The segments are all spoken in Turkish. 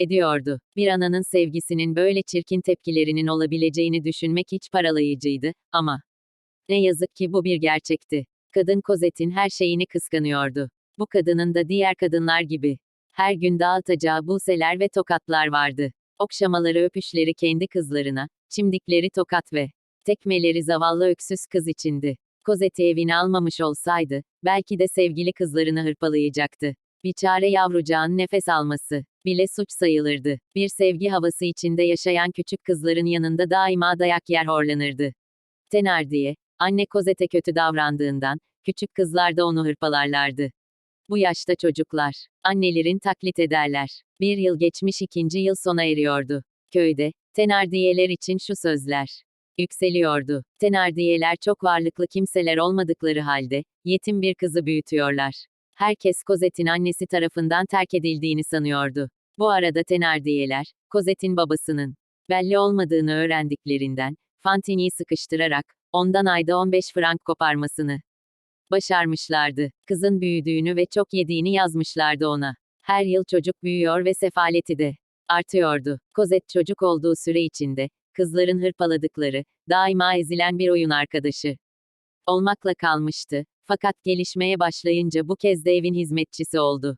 ediyordu. Bir ananın sevgisinin böyle çirkin tepkilerinin olabileceğini düşünmek hiç paralayıcıydı, ama ne yazık ki bu bir gerçekti. Kadın Cosette'in her şeyini kıskanıyordu. Bu kadının da diğer kadınlar gibi. Her gün dağıtacağı buseler ve tokatlar vardı. Okşamaları öpüşleri kendi kızlarına, çimdikleri tokat ve tekmeleri zavallı öksüz kız içindi. Cosette evini almamış olsaydı, belki de sevgili kızlarını hırpalayacaktı. Biçare yavrucağın nefes alması bile suç sayılırdı. Bir sevgi havası içinde yaşayan küçük kızların yanında daima dayak yer horlanırdı. Tenardiye, anne Cosette kötü davrandığından, küçük kızlar da onu hırpalarlardı. Bu yaşta çocuklar, annelerin taklit ederler. Bir yıl geçmiş ikinci yıl sona eriyordu. Köyde, tenardiyeler için şu sözler yükseliyordu. Tenardiyeler çok varlıklı kimseler olmadıkları halde, yetim bir kızı büyütüyorlar. Herkes Cosette'in annesi tarafından terk edildiğini sanıyordu. Bu arada Tenardiyeler, Cosette'in babasının belli olmadığını öğrendiklerinden, Fantini'yi sıkıştırarak, ondan ayda 15 frank koparmasını başarmışlardı. Kızın büyüdüğünü ve çok yediğini yazmışlardı ona. Her yıl çocuk büyüyor ve sefaleti de artıyordu. Cosette çocuk olduğu süre içinde, kızların hırpaladıkları, daima ezilen bir oyun arkadaşı olmakla kalmıştı. Fakat gelişmeye başlayınca bu kez de evin hizmetçisi oldu.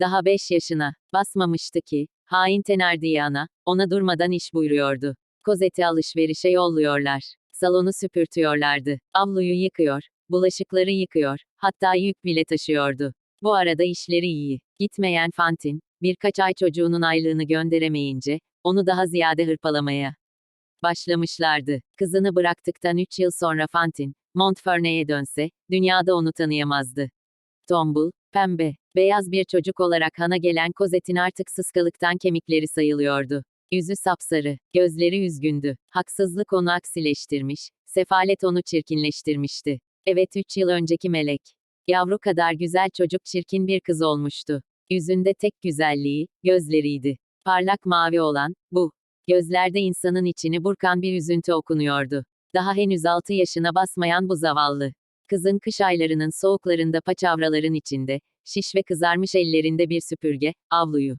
Daha 5 yaşına basmamıştı ki, hain Tenardiye ana, ona durmadan iş buyuruyordu. Cosette'i alışverişe yolluyorlar. Salonu süpürtüyorlardı. Avluyu yıkıyor, bulaşıkları yıkıyor, hatta yük bile taşıyordu. Bu arada işleri iyi. Gitmeyen Fantin, birkaç ay çocuğunun aylığını gönderemeyince, onu daha ziyade hırpalamaya başlamışlardı. Kızını bıraktıktan 3 yıl sonra Fantin, Montfernet'e dönse, dünyada onu tanıyamazdı. Tombul, pembe, beyaz bir çocuk olarak hana gelen Cosette'in artık sıskalıktan kemikleri sayılıyordu. Yüzü sapsarı, gözleri üzgündü. Haksızlık onu aksileştirmiş, sefalet onu çirkinleştirmişti. Evet 3 yıl önceki melek. Yavru kadar güzel çocuk çirkin bir kız olmuştu. Yüzünde tek güzelliği, gözleriydi. Parlak mavi olan, bu. Gözlerde insanın içini burkan bir üzüntü okunuyordu. Daha henüz 6 yaşına basmayan bu zavallı. Kızın kış aylarının soğuklarında paçavraların içinde, şiş ve kızarmış ellerinde bir süpürge, avluyu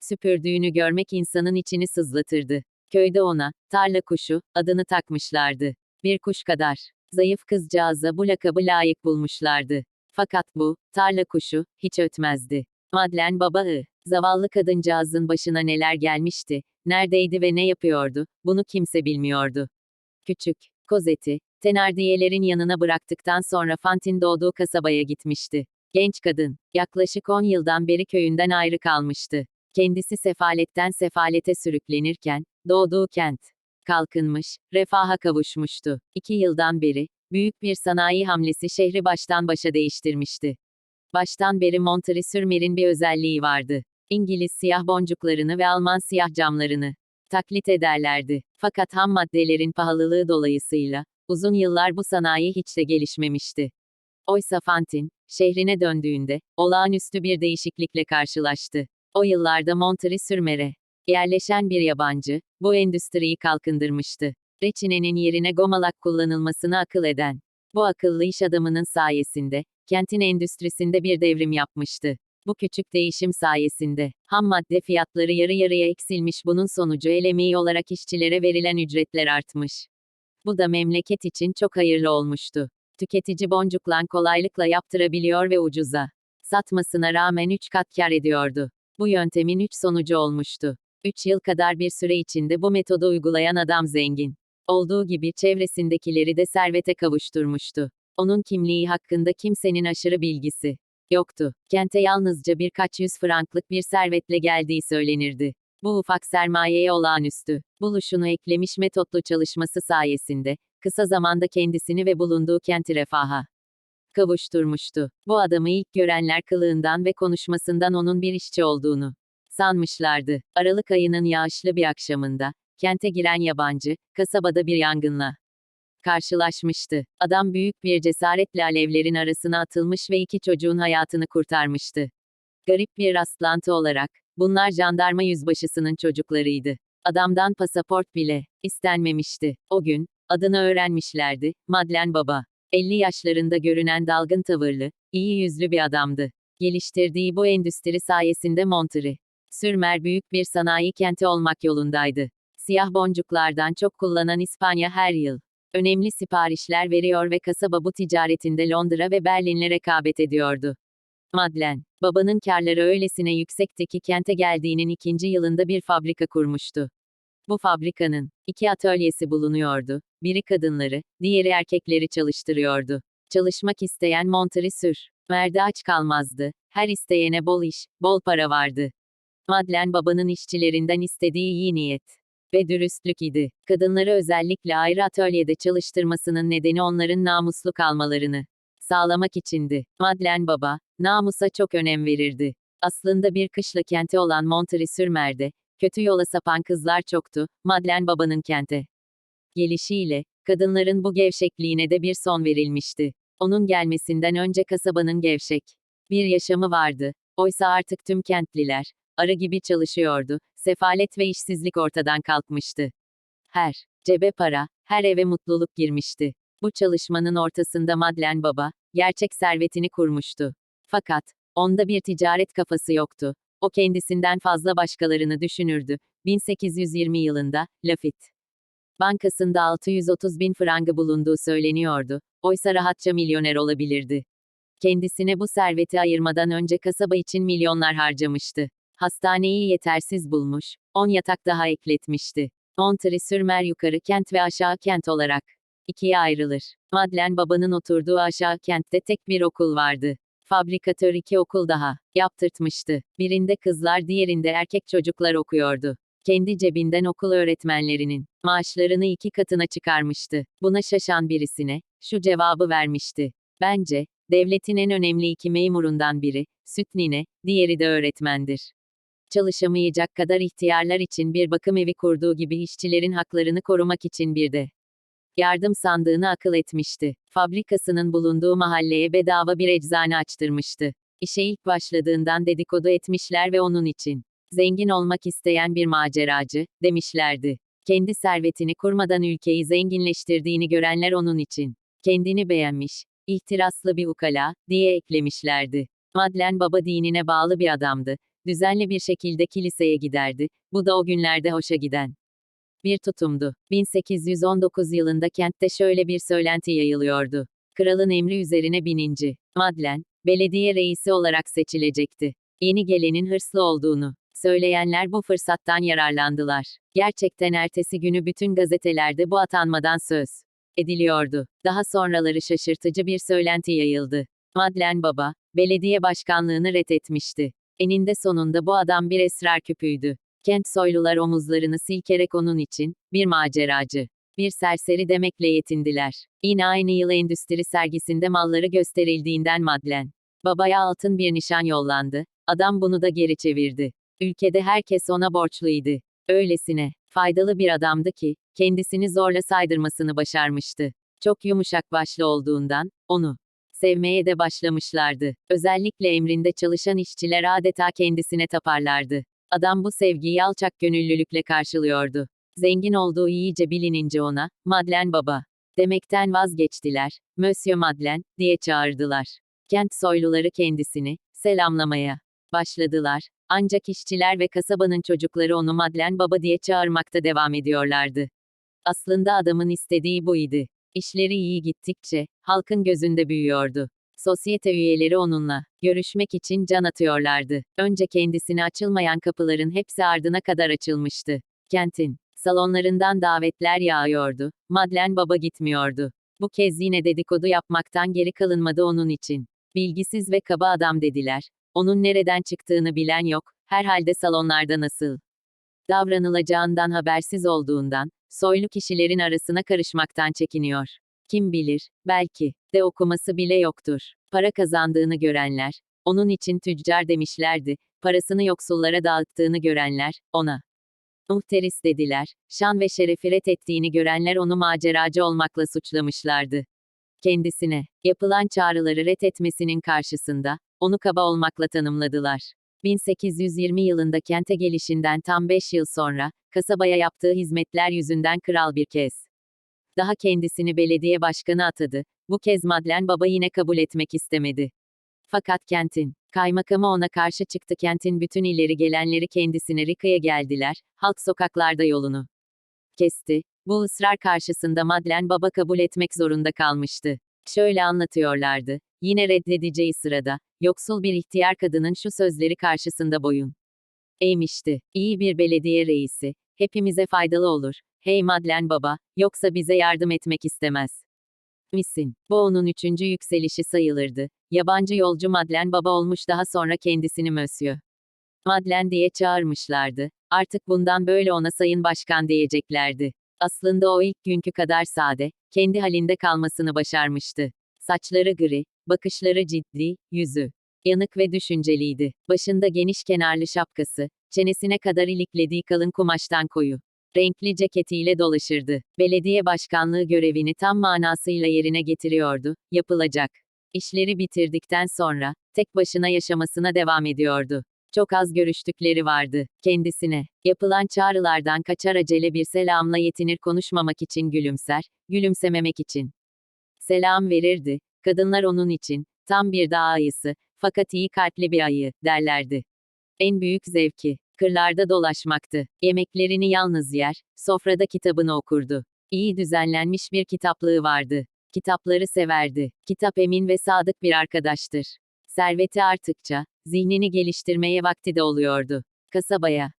süpürdüğünü görmek insanın içini sızlatırdı. Köyde ona, tarla kuşu, adını takmışlardı. Bir kuş kadar. Zayıf kızcağıza bu lakabı layık bulmuşlardı. Fakat bu, tarla kuşu, hiç ötmezdi. Madlen babaı, zavallı kadıncağızın başına neler gelmişti, neredeydi ve ne yapıyordu, bunu kimse bilmiyordu. Küçük, Cosette'i, Tenardiyelerin yanına bıraktıktan sonra Fantin doğduğu kasabaya gitmişti. Genç kadın, yaklaşık 10 yıldan beri köyünden ayrı kalmıştı. Kendisi sefaletten sefalete sürüklenirken, doğduğu kent, kalkınmış, refaha kavuşmuştu. İki yıldan beri, büyük bir sanayi hamlesi şehri baştan başa değiştirmişti. Baştan beri Montresurmer'in bir özelliği vardı. İngiliz siyah boncuklarını ve Alman siyah camlarını taklit ederlerdi. Fakat ham maddelerin pahalılığı dolayısıyla, uzun yıllar bu sanayi hiç de gelişmemişti. Oysa Fantin, şehrine döndüğünde, olağanüstü bir değişiklikle karşılaştı. O yıllarda Montresurmer'e yerleşen bir yabancı, bu endüstriyi kalkındırmıştı. Reçinenin yerine gomalak kullanılmasını akıl eden. Bu akıllı iş adamının sayesinde, kentin endüstrisinde bir devrim yapmıştı. Bu küçük değişim sayesinde, ham madde fiyatları yarı yarıya eksilmiş bunun sonucu el emeği olarak işçilere verilen ücretler artmış. Bu da memleket için çok hayırlı olmuştu. Tüketici boncuklan kolaylıkla yaptırabiliyor ve ucuza satmasına rağmen 3 kat kar ediyordu. Bu yöntemin 3 sonucu olmuştu. 3 yıl kadar bir süre içinde bu metodu uygulayan adam zengin. Olduğu gibi çevresindekileri de servete kavuşturmuştu. Onun kimliği hakkında kimsenin aşırı bilgisi yoktu. Kente yalnızca birkaç yüz franklık bir servetle geldiği söylenirdi. Bu ufak sermayeye olağanüstü buluşunu eklemiş metotlu çalışması sayesinde, kısa zamanda kendisini ve bulunduğu kenti refaha kavuşturmuştu. Bu adamı ilk görenler kılığından ve konuşmasından onun bir işçi olduğunu sanmışlardı. Aralık ayının yağışlı bir akşamında, kente giren yabancı, kasabada bir yangınla karşılaşmıştı. Adam büyük bir cesaretle alevlerin arasına atılmış ve iki çocuğun hayatını kurtarmıştı. Garip bir rastlantı olarak, bunlar jandarma yüzbaşısının çocuklarıydı. Adamdan pasaport bile istenmemişti. O gün, adını öğrenmişlerdi, Madlen Baba. 50 yaşlarında görünen dalgın tavırlı, iyi yüzlü bir adamdı. Geliştirdiği bu endüstri sayesinde Monterey, Sürmer büyük bir sanayi kenti olmak yolundaydı. Siyah boncuklardan çok kullanan İspanya her yıl önemli siparişler veriyor ve kasaba bu ticaretinde Londra ve Berlin'le rekabet ediyordu. Madlen, babanın karları öylesine yüksekti ki kente geldiğinin ikinci yılında bir fabrika kurmuştu. Bu fabrikanın iki atölyesi bulunuyordu. Biri kadınları, diğeri erkekleri çalıştırıyordu. Çalışmak isteyen Montresur, Merde aç kalmazdı. Her isteyene bol iş, bol para vardı. Madlen babanın işçilerinden istediği iyi niyet ve dürüstlük idi. Kadınları özellikle ayrı atölyede çalıştırmasının nedeni onların namuslu kalmalarını sağlamak içindi. Madlen baba, namusa çok önem verirdi. Aslında bir kışla kenti olan Montresur-Mer'de, kötü yola sapan kızlar çoktu, Madlen babanın kente gelişiyle, kadınların bu gevşekliğine de bir son verilmişti. Onun gelmesinden önce kasabanın gevşek bir yaşamı vardı. Oysa artık tüm kentliler, arı gibi çalışıyordu, sefalet ve işsizlik ortadan kalkmıştı. Her cebe para, her eve mutluluk girmişti. Bu çalışmanın ortasında Madlen Baba, gerçek servetini kurmuştu. Fakat, onda bir ticaret kafası yoktu. O kendisinden fazla başkalarını düşünürdü. 1820 yılında, Lafitte Bankasında 630 bin frangı bulunduğu söyleniyordu. Oysa rahatça milyoner olabilirdi. Kendisine bu serveti ayırmadan önce kasaba için milyonlar harcamıştı. Hastaneyi yetersiz bulmuş, 10 yatak daha ekletmişti. Montresur-Mer yukarı kent ve aşağı kent olarak ikiye ayrılır. Madlen babanın oturduğu aşağı kentte tek bir okul vardı. Fabrikatör iki okul daha yaptırtmıştı. Birinde kızlar diğerinde erkek çocuklar okuyordu. Kendi cebinden okul öğretmenlerinin maaşlarını iki katına çıkarmıştı. Buna şaşan birisine şu cevabı vermişti. Bence, devletin en önemli iki memurundan biri, süt nine, diğeri de öğretmendir. Çalışamayacak kadar ihtiyarlar için bir bakım evi kurduğu gibi işçilerin haklarını korumak için bir de yardım sandığını akıl etmişti. Fabrikasının bulunduğu mahalleye bedava bir eczane açtırmıştı. İşe ilk başladığından dedikodu etmişler ve onun için zengin olmak isteyen bir maceracı, demişlerdi. Kendi servetini kurmadan ülkeyi zenginleştirdiğini görenler onun için kendini beğenmiş, ihtiraslı bir ukala, diye eklemişlerdi. Madlen baba dinine bağlı bir adamdı. Düzenli bir şekilde kiliseye giderdi. Bu da o günlerde hoşa giden bir tutumdu. 1819 yılında kentte şöyle bir söylenti yayılıyordu. Kralın emri üzerine bininci, Madlen, belediye reisi olarak seçilecekti. Yeni gelenin hırslı olduğunu söyleyenler bu fırsattan yararlandılar. Gerçekten ertesi günü bütün gazetelerde bu atanmadan söz ediliyordu. Daha sonraları şaşırtıcı bir söylenti yayıldı. Madlen Baba, belediye başkanlığını reddetmişti. Eninde sonunda bu adam bir esrar küpüydü. Kent soylular omuzlarını silkerek onun için, bir maceracı, bir serseri demekle yetindiler. Yine aynı yıl endüstri sergisinde malları gösterildiğinden Madlen. Babaya altın bir nişan yollandı. Adam bunu da geri çevirdi. Ülkede herkes ona borçluydu. Öylesine, faydalı bir adamdı ki, kendisini zorla saydırmasını başarmıştı. Çok yumuşak başlı olduğundan, onu sevmeye de başlamışlardı. Özellikle emrinde çalışan işçiler adeta kendisine taparlardı. Adam bu sevgiyi alçak gönüllülükle karşılıyordu. Zengin olduğu iyice bilinince ona, Madlen Baba, demekten vazgeçtiler. Monsieur Madlen, diye çağırdılar. Kent soyluları kendisini, selamlamaya başladılar. Ancak işçiler ve kasabanın çocukları onu Madlen Baba diye çağırmakta devam ediyorlardı. Aslında adamın istediği buydu. İşleri iyi gittikçe, halkın gözünde büyüyordu. Sosyete üyeleri onunla görüşmek için can atıyorlardı. Önce kendisine açılmayan kapıların hepsi ardına kadar açılmıştı. Kentin salonlarından davetler yağıyordu. Madlen Baba gitmiyordu. Bu kez yine dedikodu yapmaktan geri kalınmadı onun için. Bilgisiz ve kaba adam dediler. Onun nereden çıktığını bilen yok, herhalde salonlarda nasıl davranılacağından habersiz olduğundan, soylu kişilerin arasına karışmaktan çekiniyor. Kim bilir, belki de okuması bile yoktur. Para kazandığını görenler, onun için tüccar demişlerdi, parasını yoksullara dağıttığını görenler, ona muhteris dediler, şan ve şerefi ret ettiğini görenler onu maceracı olmakla suçlamışlardı. Kendisine, yapılan çağrıları ret etmesinin karşısında, onu kaba olmakla tanımladılar. 1820 yılında kente gelişinden tam 5 yıl sonra, kasabaya yaptığı hizmetler yüzünden kral bir kez daha kendisini belediye başkanı atadı. Bu kez Madlen Baba yine kabul etmek istemedi. Fakat kentin kaymakamı ona karşı çıktı. Kentin bütün ileri gelenleri kendisine Rica'ya geldiler. Halk sokaklarda yolunu kesti. Bu ısrar karşısında Madlen baba kabul etmek zorunda kalmıştı. Şöyle anlatıyorlardı. Yine reddedeceği sırada, yoksul bir ihtiyar kadının şu sözleri karşısında boyun eğmişti. İyi bir belediye reisi, hepimize faydalı olur. Hey Madlen baba, yoksa bize yardım etmek istemez misin? Bu onun üçüncü yükselişi sayılırdı. Yabancı yolcu Madlen baba olmuş daha sonra kendisini Monsieur Madlen diye çağırmışlardı. Artık bundan böyle ona sayın başkan diyeceklerdi. Aslında o ilk günkü kadar sade, kendi halinde kalmasını başarmıştı. Saçları gri, bakışları ciddi, yüzü yanık ve düşünceliydi. Başında geniş kenarlı şapkası, çenesine kadar iliklediği kalın kumaştan koyu renkli ceketiyle dolaşırdı. Belediye başkanlığı görevini tam manasıyla yerine getiriyordu. Yapılacak işleri bitirdikten sonra tek başına yaşamasına devam ediyordu. Çok az görüştükleri vardı. Kendisine yapılan çağrılardan kaçar acele bir selamla yetinir konuşmamak için gülümser, gülümsememek için selam verirdi. Kadınlar onun için tam bir dağ ayısı, fakat iyi kalpli bir ayı derlerdi. En büyük zevki kırlarda dolaşmaktı. Yemeklerini yalnız yer, sofrada kitabını okurdu. İyi düzenlenmiş bir kitaplığı vardı. Kitapları severdi. Kitap emin ve sadık bir arkadaştır. Serveti arttıkça, zihnini geliştirmeye vakti de oluyordu. Kasabaya,